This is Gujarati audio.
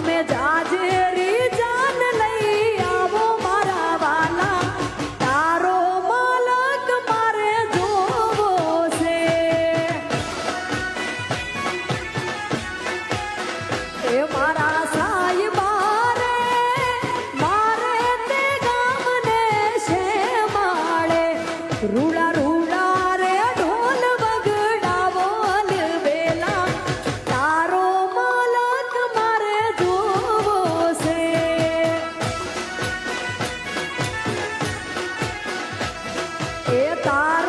તમે જાજે રી જાન લઈ આવો મારા વાલા. તારો માલક મારે જોવો છે. એ મારા સાહેબા રે મારે તે ગામને છે માળે રૂડા એ તાર